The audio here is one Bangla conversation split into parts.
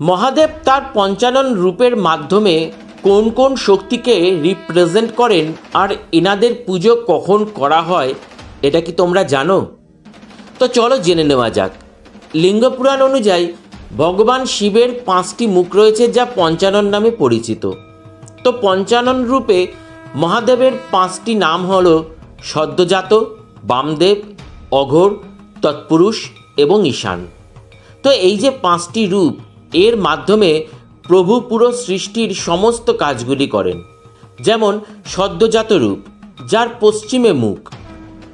মহাদেব তার পঞ্চানন রূপের মাধ্যমে কোন কোন শক্তিকে রিপ্রেজেন্ট করেন আর এনাদের পুজো কখন করা হয়, এটা কি তোমরা জানো? তো চলো জেনে নেওয়া যাক। লিঙ্গপুরাণ অনুযায়ী ভগবান শিবের পাঁচটি মুখ রয়েছে যা পঞ্চানন নামে পরিচিত। তো পঞ্চানন রূপে মহাদেবের পাঁচটি নাম হল সদ্যজাত, বামদেব, অঘোর, তৎপুরুষ এবং ঈশান। তো এই যে পাঁচটি রূপ এর মাধ্যমে প্রভু পুরো সৃষ্টির সমস্ত কাজগুলি করেন। যেমন সদ্যজাত রূপ, যার পশ্চিমে মুখ।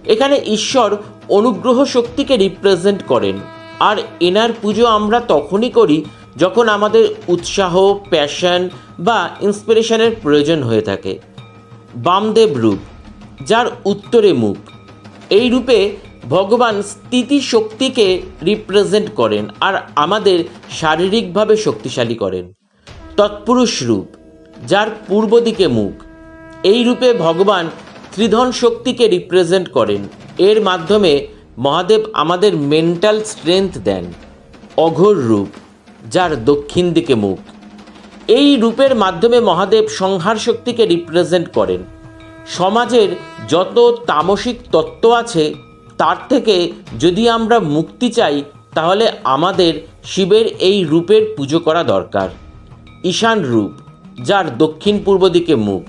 এখানে ঈশ্বর অনুগ্রহ শক্তিকে রিপ্রেজেন্ট করেন। আর এনার পুজো আমরা তখনই করি যখন আমাদের উৎসাহ প্যাশন বা ইন্সপিরেশনের প্রয়োজন হয়ে থাকে। বামদেব রূপ, যার উত্তরে মুখ। এই রূপে ভগবান স্থিতি শক্তিকে রিপ্রেজেন্ট করেন আর আমাদের শারীরিকভাবে শক্তিশালী করেন। তৎপুরুষ রূপ, যার পূর্ব দিকে মুখ, এই রূপে ভগবান ত্রিধন শক্তিকে রিপ্রেজেন্ট করেন। এর মাধ্যমে মহাদেব আমাদের মেন্টাল স্ট্রেংথ দেন, অঘোর রূপ, যার দক্ষিণ দিকে মুখ। এই রূপের মাধ্যমে মহাদেব সংহার শক্তিকে রিপ্রেজেন্ট করেন। সমাজের যত তামসিক তত্ত্ব আছে তার থেকে যদি আমরা মুক্তি চাই, তাহলে আমাদের শিবের এই রূপের পুজো করা দরকার। ঈশান রূপ, যার দক্ষিণ পূর্ব দিকে মুখ।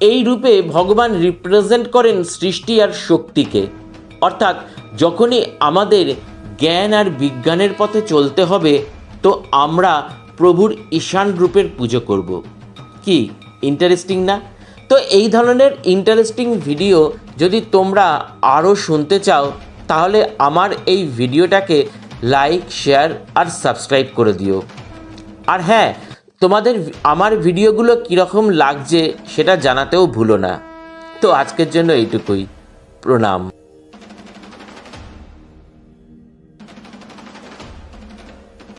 এই রূপে ভগবান রিপ্রেজেন্ট করেন সৃষ্টি আর শক্তিকে। অর্থাৎ যখনই আমাদের জ্ঞান আর বিজ্ঞানের পথে চলতে হবে, তো আমরা প্রভুর ঈশান রূপের পুজো করব। কি ইন্টারেস্টিং না? তো এই ধরনের ইন্টারেস্টিং ভিডিও যদি তোমরা আরও শুনতে চাও, তাহলে আমার এই ভিডিওটাকে লাইক শেয়ার আর সাবস্ক্রাইব করে দিও। আর হ্যাঁ তোমাদের আমার ভিডিওগুলো কীরকম লাগছে সেটা জানাতেও ভুলো না। তো আজকের জন্য এইটুকুই। প্রণাম।